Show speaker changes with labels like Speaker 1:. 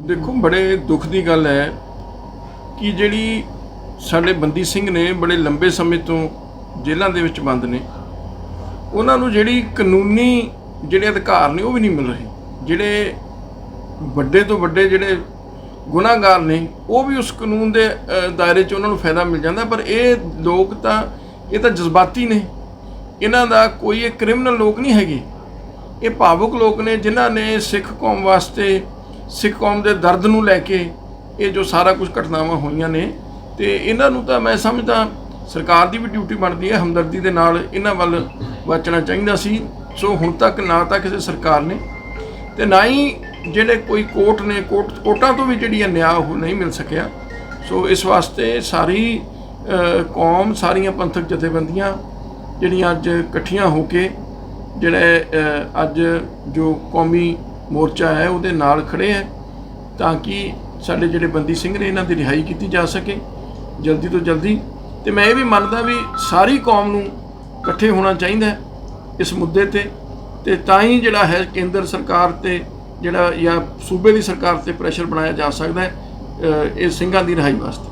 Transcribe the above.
Speaker 1: ਦੇਖੋ, ਬੜੇ ਦੁੱਖ ਦੀ ਗੱਲ ਹੈ ਕਿ ਜਿਹੜੀ ਸਾਡੇ ਬੰਦੀ ਸਿੰਘ ਨੇ ਬੜੇ ਲੰਬੇ ਸਮੇਂ ਤੋਂ ਜੇਲ੍ਹਾਂ ਦੇ ਵਿੱਚ ਬੰਦ ਨੇ, ਉਹਨਾਂ ਨੂੰ ਜਿਹੜੀ ਕਾਨੂੰਨੀ ਜਿਹੜੇ ਅਧਿਕਾਰ ਨੇ ਉਹ ਵੀ ਨਹੀਂ ਮਿਲ ਰਹੇ। ਜਿਹੜੇ ਵੱਡੇ ਤੋਂ ਵੱਡੇ ਜਿਹੜੇ ਗੁਨਾਹਗਾਰ ਨੇ, ਉਹ ਵੀ ਉਸ ਕਾਨੂੰਨ ਦੇ ਦਾਇਰੇ 'ਚ ਉਹਨਾਂ ਨੂੰ ਫਾਇਦਾ ਮਿਲ ਜਾਂਦਾ, ਪਰ ਇਹ ਲੋਕ ਤਾਂ, ਇਹ ਤਾਂ ਜਜ਼ਬਾਤੀ ਨੇ। ਇਹਨਾਂ ਦਾ ਕੋਈ ਇਹ ਕ੍ਰਿਮੀਨਲ ਲੋਕ ਨਹੀਂ ਹੈਗੇ। ਇਹ ਭਾਵੁਕ ਲੋਕ ਨੇ ਜਿਨ੍ਹਾਂ ਨੇ ਸਿੱਖ ਕੌਮ ਵਾਸਤੇ ਸਿੱਖ ਕੌਮ ਦੇ ਦਰਦ ਨੂੰ ਲੈ ਕੇ ਇਹ ਜੋ ਸਾਰਾ ਕੁਝ ਘਟਨਾਵਾਂ ਹੋਈਆਂ ਨੇ ਤੇ ਇਹਨਾਂ ਨੂੰ ਤਾਂ ਮੈਂ ਸਮਝਦਾ ਸਰਕਾਰ ਦੀ ਵੀ ਡਿਊਟੀ ਬਣਦੀ ਹੈ, ਹਮਦਰਦੀ ਦੇ ਨਾਲ ਇਹਨਾਂ ਵੱਲ ਵਾਚਣਾ ਚਾਹੀਦਾ ਸੀ। ਸੋ ਹੁਣ ਤੱਕ ਨਾ ਤਾਂ ਕਿਸੇ ਸਰਕਾਰ ਨੇ ਤੇ ਨਾ ਹੀ ਜਿਹੜੇ ਕੋਈ ਕੋਰਟ ਨੇ, ਕੋਰਟ, ਕੋਰਟਾਂ ਤੋਂ ਵੀ ਜਿਹੜੀ ਹੈ ਨਿਆਂ ਉਹ ਨਹੀਂ ਮਿਲ ਸਕਿਆ। ਸੋ ਇਸ ਵਾਸਤੇ ਸਾਰੀ ਕੌਮ, ਸਾਰੀਆਂ ਪੰਥਕ ਜਥੇਬੰਦੀਆਂ ਜਿਹੜੀਆਂ ਅੱਜ ਇਕੱਠੀਆਂ ਹੋ ਕੇ, ਜਿਹੜੇ ਅੱਜ ਜੋ ਕੌਮੀ ਮੋਰਚਾ ਹੈ, ਉਹਦੇ ਨਾਲ ਖੜੇ ਹੈ, ਤਾਂ ਕਿ ਸਾਡੇ ਜਿਹੜੇ ਬੰਦੀ ਸਿੰਘ ਨੇ ਇਹਨਾਂ ਦੀ ਰਿਹਾਈ ਕੀਤੀ ਜਾ ਸਕੇ ਜਲਦੀ ਤੋਂ ਜਲਦੀ। ਤੇ ਮੈਂ ਇਹ ਵੀ ਮੰਨਦਾ ਵੀ ਸਾਰੀ ਕੌਮ ਨੂੰ ਇਕੱਠੇ ਹੋਣਾ ਚਾਹੀਦਾ ਇਸ ਮੁੱਦੇ ਤੇ। ਤੇ ਤਾਂ ਹੀ ਜਿਹੜਾ ਹੈ ਕੇਂਦਰ ਸਰਕਾਰ ਤੇ ਜਿਹੜਾ ਜਾਂ ਸੂਬੇ ਦੀ ਸਰਕਾਰ ਤੇ ਪ੍ਰੈਸ਼ਰ ਬਣਾਇਆ ਜਾ ਸਕਦਾ ਹੈ ਇਹ ਸਿੰਘਾਂ ਦੀ ਰਿਹਾਈ ਵਾਸਤੇ।